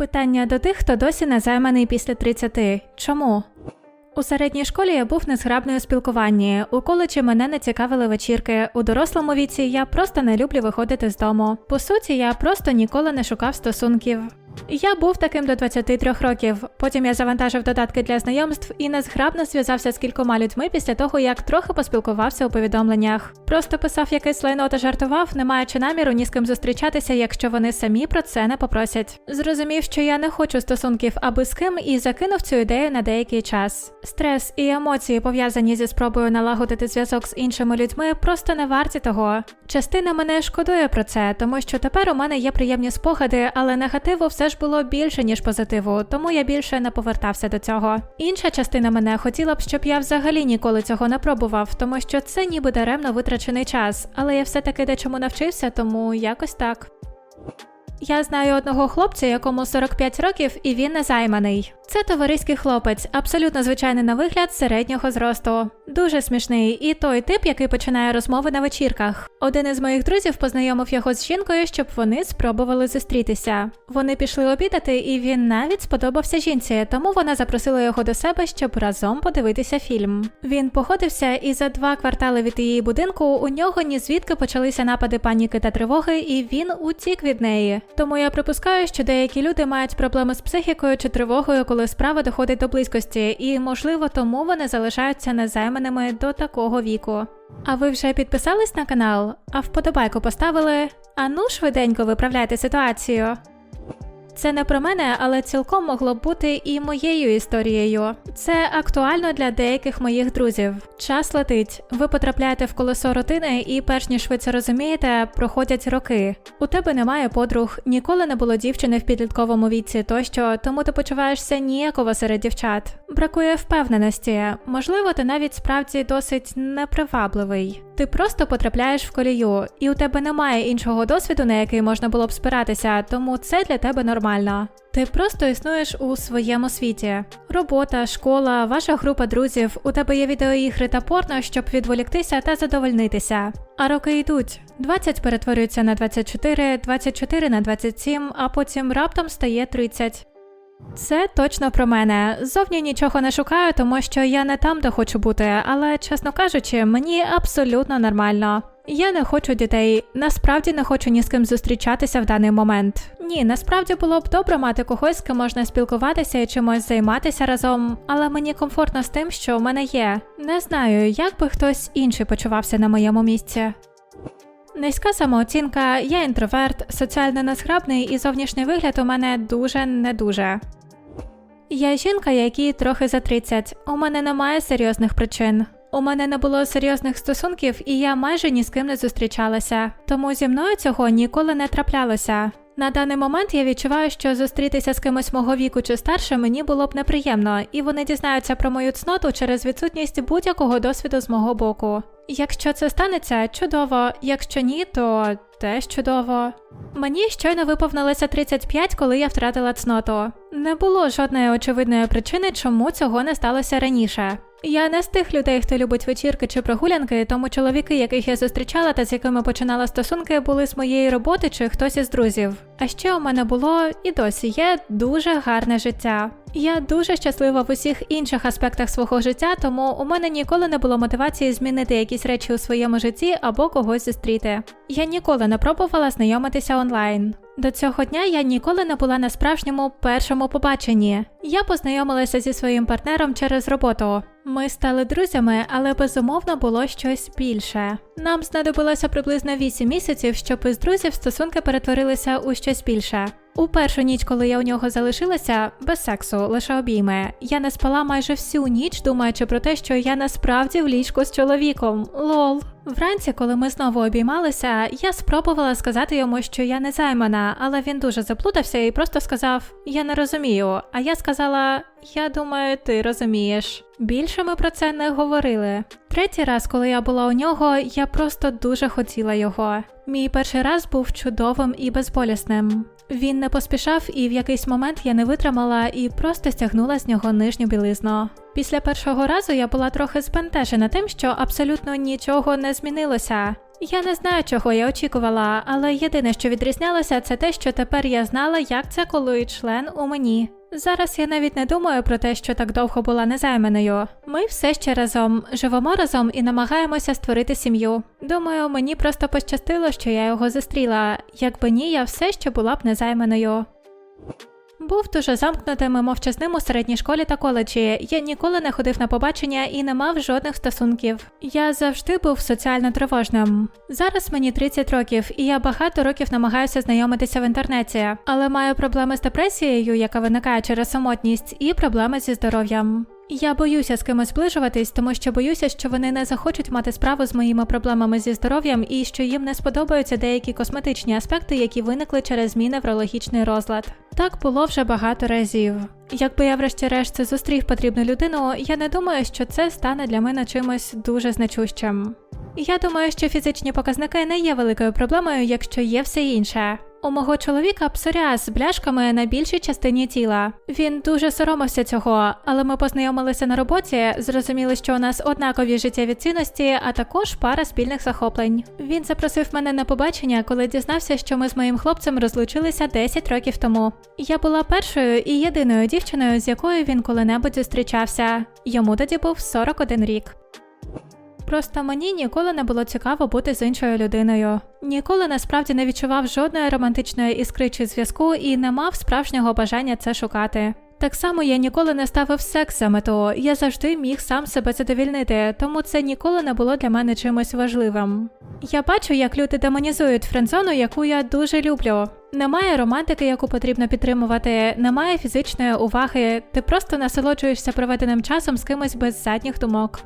Питання до тих, хто досі не займаний після 30. Чому? У середній школі я був незграбною спілкуванні. У коледжі мене не цікавили вечірки. У дорослому віці я просто не люблю виходити з дому. По суті, я просто ніколи не шукав стосунків. Я був таким до 23 років. Потім я завантажив додатки для знайомств і незграбно зв'язався з кількома людьми після того, як трохи поспілкувався у повідомленнях. Просто писав якесь лайно та жартував, не маючи наміру ні з ким зустрічатися, якщо вони самі про це не попросять. Зрозумів, що я не хочу стосунків аби з ким, і закинув цю ідею на деякий час. Стрес і емоції, пов'язані зі спробою налагодити зв'язок з іншими людьми, просто не варті того. Частина мене шкодує про це, тому що тепер у мене є приємні спогади, але негативу все ж було більше, ніж позитиву, тому я більше не повертався до цього. Інша частина мене хотіла б, щоб я взагалі ніколи цього не пробував, тому що це ніби даремно витрачений час, але я все-таки дечому навчився, тому якось так. Я знаю одного хлопця, якому 45 років, і він не займаний. Це товариський хлопець, абсолютно звичайний на вигляд середнього зросту. Дуже смішний, і той тип, який починає розмови на вечірках. Один із моїх друзів познайомив його з жінкою, щоб вони спробували зустрітися. Вони пішли обідати, і він навіть сподобався жінці, тому вона запросила його до себе, щоб разом подивитися фільм. Він погодився, і за два квартали від її будинку у нього ні звідки почалися напади паніки та тривоги, і він утік від неї. Тому я припускаю, що деякі люди мають проблеми з психікою чи тривогою, коли справа доходить до близькості, і можливо тому вони залишаються незайманими до такого віку. А ви вже підписались на канал? А вподобайку поставили? А ну швиденько виправляйте ситуацію. Це не про мене, але цілком могло б бути і моєю історією. Це актуально для деяких моїх друзів. Час летить. Ви потрапляєте в колесо рутини, і перш ніж ви це розумієте, проходять роки. У тебе немає подруг, ніколи не було дівчини в підлітковому віці тощо, тому ти почуваєшся ніяково серед дівчат. Бракує впевненості. Можливо, ти навіть справді досить непривабливий. Ти просто потрапляєш в колію, і у тебе немає іншого досвіду, на який можна було б спиратися, тому це для тебе нормально. Ти просто існуєш у своєму світі. Робота, школа, ваша група друзів, у тебе є відеоігри та порно, щоб відволіктися та задовольнитися. А роки йдуть. 20 перетворюється на 24, 24 на 27, а потім раптом стає 30. Це точно про мене. Зовні нічого не шукаю, тому що я не там, де хочу бути, але, чесно кажучи, мені абсолютно нормально. Я не хочу дітей, насправді не хочу ні з ким зустрічатися в даний момент. Ні, насправді було б добре мати когось, з ким можна спілкуватися і чимось займатися разом, але мені комфортно з тим, що в мене є. Не знаю, як би хтось інший почувався на моєму місці. Низька самооцінка, я інтроверт, соціально незграбний і зовнішній вигляд у мене дуже не дуже. Я жінка, якій трохи за 30. У мене немає серйозних причин. У мене не було серйозних стосунків, і я майже ні з ким не зустрічалася, тому зі мною цього ніколи не траплялося. На даний момент я відчуваю, що зустрітися з кимось мого віку чи старше мені було б неприємно, і вони дізнаються про мою цноту через відсутність будь-якого досвіду з мого боку. Якщо це станеться, чудово, якщо ні, то теж чудово. Мені щойно виповнилося 35, коли я втратила цноту. Не було жодної очевидної причини, чому цього не сталося раніше. Я не з тих людей, хто любить вечірки чи прогулянки, тому чоловіки, яких я зустрічала та з якими починала стосунки, були з моєї роботи чи хтось із друзів. А ще у мене було і досі є дуже гарне життя. Я дуже щаслива в усіх інших аспектах свого життя, тому у мене ніколи не було мотивації змінити якісь речі у своєму житті або когось зустріти. Я ніколи не пробувала знайомитися онлайн. До цього дня я ніколи не була на справжньому першому побаченні. Я познайомилася зі своїм партнером через роботу. Ми стали друзями, але безумовно було щось більше. Нам знадобилося приблизно 8 місяців, щоб із друзів стосунки перетворилися у щось більше. У першу ніч, коли я у нього залишилася, без сексу, лише обійми, я не спала майже всю ніч, думаючи про те, що я насправді в ліжку з чоловіком. Лол. Вранці, коли ми знову обіймалися, я спробувала сказати йому, що я не займана, але він дуже заплутався і просто сказав: Я не розумію. А я сказала: Я думаю, ти розумієш. Більше ми про це не говорили. Третій раз, коли я була у нього, я просто дуже хотіла його. Мій перший раз був чудовим і безболісним. Він не поспішав, і в якийсь момент я не витримала і просто стягнула з нього нижню білизну. Після першого разу я була трохи збентежена тим, що абсолютно нічого не змінилося. Я не знаю, чого я очікувала, але єдине, що відрізнялося, це те, що тепер я знала, як це коли член у мені. Зараз я навіть не думаю про те, що так довго була незайманою. Ми все ще разом живемо разом і намагаємося створити сім'ю. Думаю, мені просто пощастило, що я його зустріла. Якби ні, я все ще була б незайманою. Був дуже замкнутим і мовчазним у середній школі та коледжі. Я ніколи не ходив на побачення і не мав жодних стосунків. Я завжди був соціально тривожним. Зараз мені 30 років, і я багато років намагаюся знайомитися в інтернеті, але маю проблеми з депресією, яка виникає через самотність, і проблеми зі здоров'ям. Я боюся з кимось зближуватись, тому що боюся, що вони не захочуть мати справу з моїми проблемами зі здоров'ям і що їм не сподобаються деякі косметичні аспекти, які виникли через мій неврологічний розлад. Так було вже багато разів. Якби я врешті-решт зустрів потрібну людину, я не думаю, що це стане для мене чимось дуже значущим. Я думаю, що фізичні показники не є великою проблемою, якщо є все інше. У мого чоловіка псоріаз з бляшками на більшій частині тіла. Він дуже соромився цього, але ми познайомилися на роботі, зрозуміли, що у нас однакові життєві цінності, а також пара спільних захоплень. Він запросив мене на побачення, коли дізнався, що ми з моїм хлопцем розлучилися 10 років тому. Я була першою і єдиною дівчиною, з якою він коли-небудь зустрічався. Йому тоді був 41 рік. Просто мені ніколи не було цікаво бути з іншою людиною. Ніколи насправді не відчував жодної романтичної іскри чи зв'язку і не мав справжнього бажання це шукати. Так само я ніколи не ставив секс за мету, я завжди міг сам себе задовільнити, тому це ніколи не було для мене чимось важливим. Я бачу, як люди демонізують френдзону, яку я дуже люблю. Немає романтики, яку потрібно підтримувати, немає фізичної уваги, ти просто насолоджуєшся проведеним часом з кимось без задніх думок.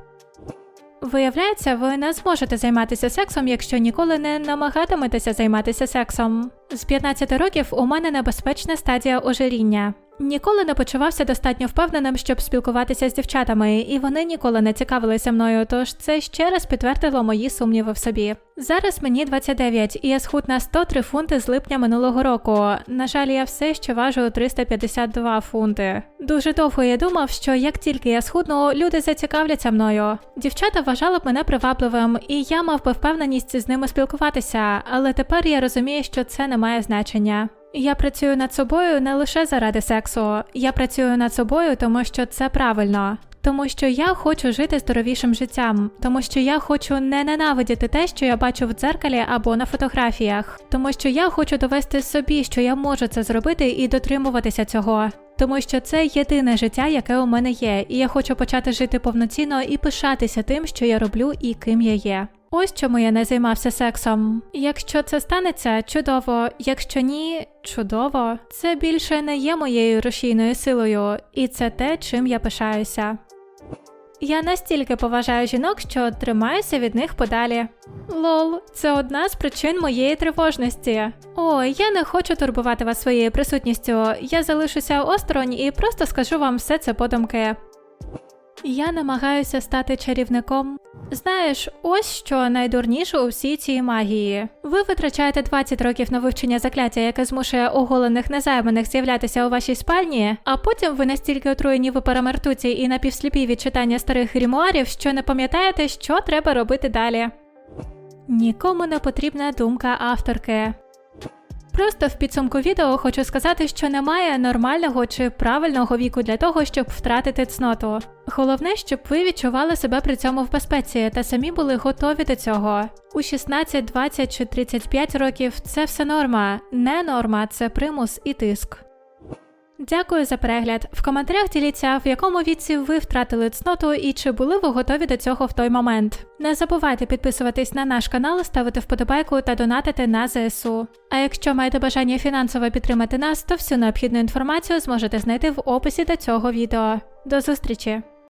Виявляється, ви не зможете займатися сексом, якщо ніколи не намагатиметеся займатися сексом. З 15 років у мене небезпечна стадія ожиріння. Ніколи не почувався достатньо впевненим, щоб спілкуватися з дівчатами, і вони ніколи не цікавилися мною, тож це ще раз підтвердило мої сумніви в собі. Зараз мені 29, і я схуд на 103 фунти з липня минулого року. На жаль, я все ще важу 352 фунти. Дуже довго я думав, що як тільки я схудну, люди зацікавляться мною. Дівчата вважали б мене привабливим, і я мав би впевненість з ними спілкуватися, але тепер я розумію, що це не має значення. Я працюю над собою не лише заради сексу, я працюю над собою, тому що це правильно. Тому що я хочу жити здоровішим життям, тому що я хочу не ненавидіти те, що я бачу в дзеркалі або на фотографіях, тому що я хочу довести собі, що я можу це зробити і дотримуватися цього. Тому що це єдине життя, яке у мене є, і я хочу почати жити повноцінно і пишатися тим, що я роблю і ким я є. Ось чому я не займався сексом. Якщо це станеться, чудово. Якщо ні, чудово. Це більше не є моєю рушійною силою, і це те, чим я пишаюся. Я настільки поважаю жінок, що тримаюся від них подалі. Лол, це одна з причин моєї тривожності. О, я не хочу турбувати вас своєю присутністю. Я залишуся осторонь і просто скажу вам все це подумки. Я намагаюся стати чарівником. Знаєш, ось що найдурніше у всій цій магії. Ви витрачаєте 20 років на вивчення закляття, яке змушує оголених незайманих з'являтися у вашій спальні, а потім ви настільки отруєні в перемертуці і напівсліпі від читання старих грімуарів, що не пам'ятаєте, що треба робити далі. Нікому не потрібна думка авторки. Просто в підсумку відео хочу сказати, що немає нормального чи правильного віку для того, щоб втратити цноту. Головне, щоб ви відчували себе при цьому в безпеці та самі були готові до цього. У 16, 20 чи 35 років це все норма, не норма, це примус і тиск. Дякую за перегляд. В коментарях діліться, в якому віці ви втратили цноту і чи були ви готові до цього в той момент. Не забувайте підписуватись на наш канал, ставити вподобайку та донатити на ЗСУ. А якщо маєте бажання фінансово підтримати нас, то всю необхідну інформацію зможете знайти в описі до цього відео. До зустрічі!